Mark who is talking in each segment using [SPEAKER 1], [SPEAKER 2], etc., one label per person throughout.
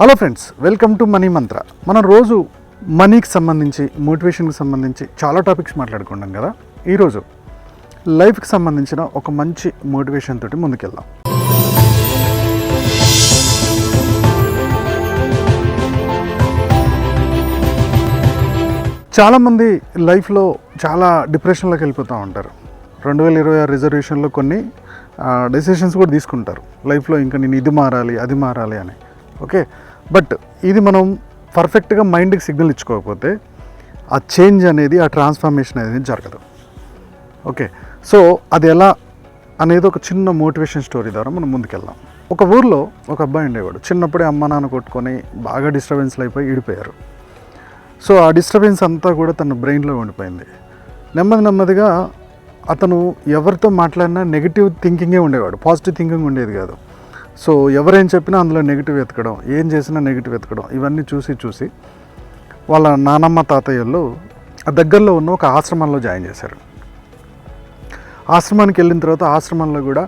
[SPEAKER 1] Hello friends welcome to money Mantra. మనం రోజు మనీకి సంబంధించి మోటివేషన్కి సంబంధించి చాలా టాపిక్స్ మాట్లాడుకుంటాం కదా. ఈరోజు లైఫ్కి సంబంధించిన ఒక మంచి మోటివేషన్ తోటి ముందుకెళ్దాం. చాలామంది లైఫ్లో చాలా డిప్రెషన్లోకి వెళ్ళిపోతూ ఉంటారు. రెండు వేల ఇరవై ఆరు రిజర్వేషన్లో కొన్ని డెసిషన్స్ కూడా తీసుకుంటారు. లైఫ్లో ఇంకా నేను ఇది మారాలి అది మారాలి అని. ఓకే? బట్ ఇది మనం పర్ఫెక్ట్గా మైండ్కి సిగ్నల్ ఇచ్చుకోకపోతే ఆ చేంజ్ అనేది ఆ ట్రాన్స్ఫర్మేషన్ అనేది జరగదు. ఓకే? సో అది ఎలా అనేది ఒక చిన్న మోటివేషన్ స్టోరీ ద్వారా మనం ముందుకెళ్దాం. ఒక ఊర్లో ఒక అబ్బాయి ఉండేవాడు. చిన్నప్పుడే అమ్మ నాన్న కొట్టుకొని బాగా డిస్టర్బెన్స్లు అయిపోయి ఇడిపోయారు. సో ఆ డిస్టర్బెన్స్ అంతా కూడా తన బ్రెయిన్లో ఉండిపోయింది. నెమ్మది నెమ్మదిగా అతను ఎవరితో మాట్లాడినా నెగిటివ్ థింకింగే ఉండేవాడు. పాజిటివ్ థింకింగ్ ఉండేది కాదు. సో ఎవరేం చెప్పినా అందులో నెగిటివ్ ఎతకడం ఏం చేసినా నెగిటివ్ ఎతకడం ఇవన్నీ చూసి చూసి వాళ్ళ నానమ్మ తాతయ్యలు ఆ దగ్గరలో ఉన్న ఒక ఆశ్రమంలో జాయిన్ చేశారు. ఆశ్రమానికి వెళ్ళిన తర్వాత ఆశ్రమంలో కూడా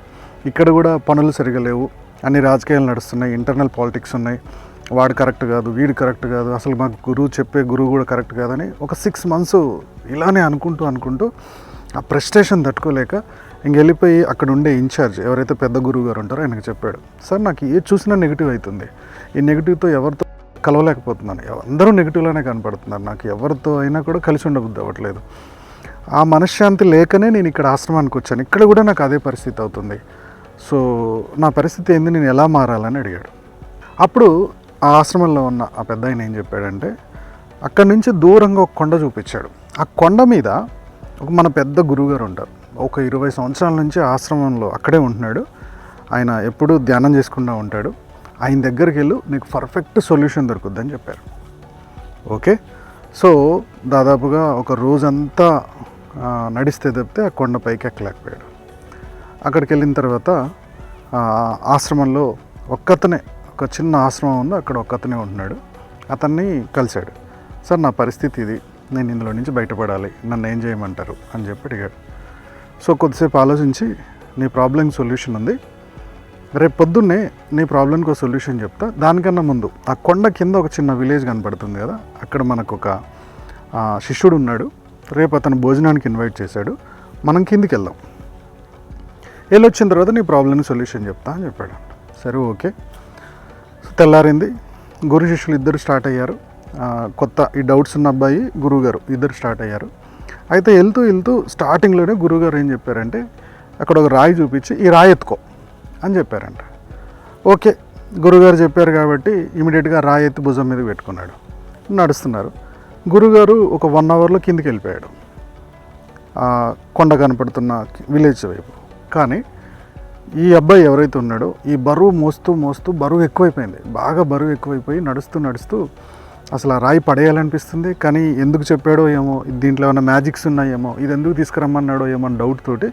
[SPEAKER 1] ఇక్కడ కూడా పనులు సరిగా లేవు. అన్ని రాజకీయాలు నడుస్తున్నాయి ఇంటర్నల్ పాలిటిక్స్ ఉన్నాయి. వాడు కరెక్ట్ కాదు వీడు కరెక్ట్ కాదు అసలు మాకు గురువు చెప్పే గురువు కూడా కరెక్ట్ కాదని ఒక సిక్స్ మంత్స్ ఇలానే అనుకుంటూ అనుకుంటూ ఆ ప్రెస్టేషన్ తట్టుకోలేక ఇంక వెళ్ళిపోయి అక్కడ ఉండే ఇన్ఛార్జ్ ఎవరైతే పెద్ద గురువు గారు ఉంటారో ఆయనకు చెప్పాడు సార్ నాకు ఏ చూసినా నెగిటివ్ అవుతుంది. ఈ నెగిటివ్తో ఎవరితో కలవలేకపోతున్నాను. అందరూ నెగిటివ్లోనే కనపడుతున్నారు. నాకు ఎవరితో అయినా కూడా కలిసి ఉండబుద్ధి అవ్వట్లేదు. ఆ మనశ్శాంతి లేకనే నేను ఇక్కడ ఆశ్రమానికి వచ్చాను. ఇక్కడ కూడా నాకు అదే పరిస్థితి అవుతుంది. సో నా పరిస్థితి ఏంది? నేను ఎలా మారాలని అడిగాడు. అప్పుడు ఆ ఆశ్రమంలో ఉన్న ఆ పెద్ద ఆయన ఏం చెప్పాడంటే అక్కడి నుంచి దూరంగా ఒక కొండ చూపించాడు. ఆ కొండ మీద ఒక మన పెద్ద గురువుగారు ఉంటారు. ఒక ఇరవై సంవత్సరాల నుంచి ఆశ్రమంలో అక్కడే ఉంటున్నాడు. ఆయన ఎప్పుడూ ధ్యానం చేసుకుంటూ ఉంటాడు. ఆయన దగ్గరికి వెళ్ళు నీకు పర్ఫెక్ట్ సొల్యూషన్ దొరుకుద్దని చెప్పారు. ఓకే? సో దాదాపుగా ఒక రోజంతా నడిస్తే తప్పితే ఆ కొండపైకి ఎక్కలేకపోయాడు. అక్కడికి వెళ్ళిన తర్వాత ఆశ్రమంలో ఒక్కతనే ఒక చిన్న ఆశ్రమం ఉంది అక్కడ ఒక్కతనే ఉంటున్నాడు. అతన్ని కలిశాడు. సార్ నా పరిస్థితి ఇది. నేను ఇందులో నుంచి బయటపడాలి నన్ను ఏం చేయమంటారు అని చెప్పి అడిగాడు. సో కొద్దిసేపు ఆలోచించి నీ ప్రాబ్లం సొల్యూషన్ ఉంది. రేపు పొద్దున్నే నీ ప్రాబ్లంకి ఒక సొల్యూషన్ చెప్తా. దానికన్నా ముందు ఆ కొండ కింద ఒక చిన్న విలేజ్ కనపడుతుంది కదా అక్కడ మనకు ఒక శిష్యుడు ఉన్నాడు. రేపు అతను భోజనానికి ఇన్వైట్ చేశాడు. మనం కిందికి వెళ్దాం. వెళ్ళొచ్చిన తర్వాత నీ ప్రాబ్లమ్కి సొల్యూషన్ చెప్తా అని చెప్పాడు. సరే ఓకే. సో తెల్లారింది. గురు శిష్యులు ఇద్దరు స్టార్ట్ అయ్యారు. కొత్త ఈ డౌట్స్ ఉన్న అబ్బాయి గురువుగారు ఇద్దరు స్టార్ట్ అయ్యారు. అయితే వెళ్తూ వెళ్తూ స్టార్టింగ్లోనే గురువుగారు ఏం చెప్పారంటే అక్కడ ఒక రాయి చూపించి ఈ రాయి ఎత్తుకో అని చెప్పారంట. ఓకే గురుగారు చెప్పారు కాబట్టి ఇమీడియట్గా రాయి ఎత్తి భుజం మీద పెట్టుకున్నాడు. నడుస్తున్నారు. గురుగారు ఒక వన్ అవర్లో కిందికి వెళ్ళిపోయాడు. కొండ కనపడుతున్న విలేజ్ వైపు. కానీ ఈ అబ్బాయి ఎవరైతే ఉన్నాడో ఈ బరువు మోస్తూ మోస్తూ బరువు ఎక్కువైపోయింది. బాగా బరువు ఎక్కువైపోయి నడుస్తూ నడుస్తూ అసలు ఆ రాయి పడేయాలనిపిస్తుంది కానీ ఎందుకు చెప్పాడో ఏమో దీంట్లో ఏమైనా మ్యాజిక్స్ ఉన్నాయేమో ఇది ఎందుకు తీసుకురమ్మన్నాడో ఏమో అని డౌట్ తోటి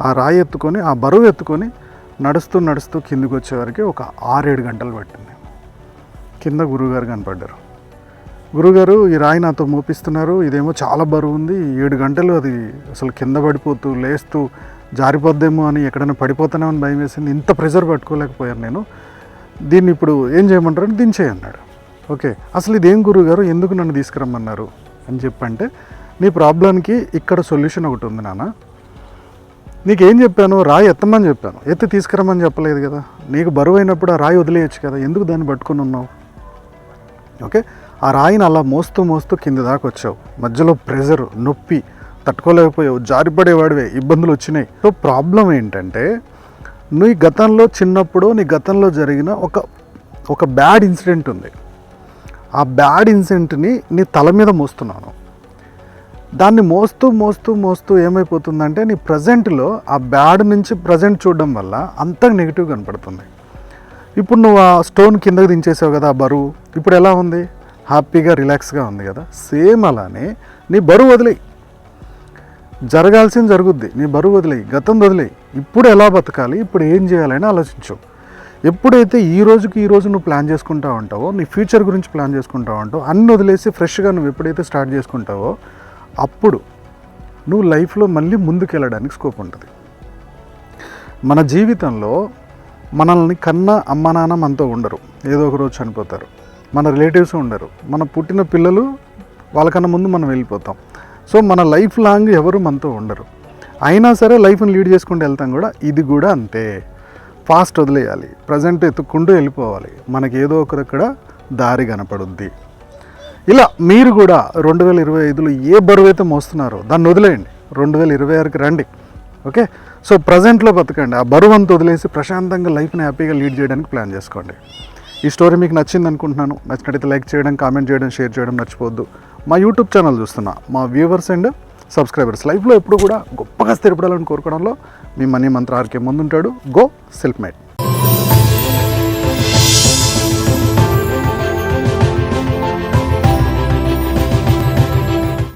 [SPEAKER 1] ఆ రాయి ఎత్తుకొని ఆ బరువు ఎత్తుకొని నడుస్తూ నడుస్తూ కిందికి వచ్చేవరకు ఒక ఆరేడు గంటలు పట్టింది. కింద గురువుగారు కనపడ్డారు. గురుగారు ఈ రాయి నాతో మోపిస్తున్నారు ఇదేమో చాలా బరువు ఉంది ఏడు గంటలు అది అసలు కింద పడిపోతూ లేస్తూ జారిపోద్దేమో అని ఎక్కడైనా పడిపోతానేమో అని భయం వేసింది. ఇంత ప్రెజర్ పట్టుకోలేకపోయాను నేను. దీన్ని ఇప్పుడు ఏం చేయమంటారు? దించేయన్నాడు ఓకే. అసలు ఇదేం గురుగారు ఎందుకు నన్ను తీసుకురమ్మన్నారు? అని చెప్పంటే నీ ప్రాబ్లంకి ఇక్కడ సొల్యూషన్ ఒకటి ఉంది నాన్న. నీకేం చెప్పాను రాయి ఎత్తమని చెప్పాను. ఎత్తి తీసుకురమ్మని చెప్పలేదు కదా. నీకు బరువు అయినప్పుడు ఆ రాయి వదిలేయచ్చు కదా. ఎందుకు దాన్ని పట్టుకొని ఉన్నావు? ఓకే. ఆ రాయిని అలా మోస్తూ మోస్తూ కింద దాకా వచ్చావు. మధ్యలో ప్రెజర్ నొప్పి తట్టుకోలేకపోయావు. జారిపడేవాడివే. ఇబ్బందులు వచ్చినాయి. సో ప్రాబ్లం ఏంటంటే నీ గతంలో చిన్నప్పుడు నీ గతంలో జరిగిన ఒక ఒక బ్యాడ్ ఇన్సిడెంట్ ఉంది. ఆ బ్యాడ్ ఇన్సిడెంట్ని నీ తల మీద మోస్తున్నాను. దాన్ని మోస్తూ మోస్తూ మోస్తూ ఏమైపోతుందంటే నీ ప్రజెంట్లో ఆ బ్యాడ్ నుంచి ప్రజెంట్ చూడడం వల్ల అంత నెగిటివ్ కనపడుతుంది. ఇప్పుడు నువ్వు ఆ స్టోన్ కిందకు దించేసావు కదా ఆ బరువు. ఇప్పుడు ఎలా ఉంది? హ్యాపీగా రిలాక్స్గా ఉంది కదా. సేమ్ అలానే నీ బరువు వదిలేయి. జరగాల్సింది జరుగుద్ది. నీ బరువు వదిలేయి. గతం వదిలేయి. ఇప్పుడు ఎలా బతకాలి? ఇప్పుడు ఏం చేయాలని ఆలోచించు. ఎప్పుడైతే ఈ రోజుకి ఈ రోజు నువ్వు ప్లాన్ చేసుకుంటా ఉంటావో నీ ఫ్యూచర్ గురించి ప్లాన్ చేసుకుంటా ఉంటావు అన్ని వదిలేసి ఫ్రెష్గా నువ్వు ఎప్పుడైతే స్టార్ట్ చేసుకుంటావో అప్పుడు నువ్వు లైఫ్లో మళ్ళీ ముందుకెళ్ళడానికి స్కోప్ ఉంటుంది. మన జీవితంలో మనల్ని కన్న అమ్మ నాన్న మనతో ఉండరు. ఏదో ఒక రోజు చనిపోతారు. మన రిలేటివ్స్ ఉండరు. మన పుట్టిన పిల్లలు వాళ్ళకన్నా ముందు మనం వెళ్ళిపోతాం. సో మన లైఫ్ లాంగ్ ఎవరు మనతో ఉండరు. అయినా సరే లైఫ్ని లీడ్ చేసుకుంటూ వెళ్తాం కూడా. ఇది కూడా అంతే. పాస్ట్ వదిలేయాలి. ప్రజెంట్ ఎత్తుక్కుంటూ వెళ్ళిపోవాలి. మనకి ఏదో ఒకరక్కడ దారి కనపడుద్ది. ఇలా మీరు కూడా రెండు వేల ఇరవై ఐదులో ఏ బరువు అయితే మోస్తున్నారో దాన్ని వదిలేయండి. రెండు వేల ఇరవై ఆరుకి రండి. ఓకే? సో ప్రజెంట్లో బతకండి. ఆ బరువు అంతా వదిలేసి ప్రశాంతంగా లైఫ్ని హ్యాపీగా లీడ్ చేయడానికి ప్లాన్ చేసుకోండి. ఈ స్టోరీ మీకు నచ్చింది అనుకుంటున్నాను. నచ్చినట్టయితే లైక్ చేయడం కామెంట్ చేయడం షేర్ చేయడం మర్చిపోవద్దు. మా యూట్యూబ్ ఛానల్ చూస్తున్నా. మా వ్యూవర్స్ అండ్ సబ్స్క్రైబర్స్. లైఫ్లో ఎప్పుడు కూడా గొప్పగా స్థిరపడాలని కోరుకోవడంలో మీ money Mantra RK ముందుంటాడు. Go self made.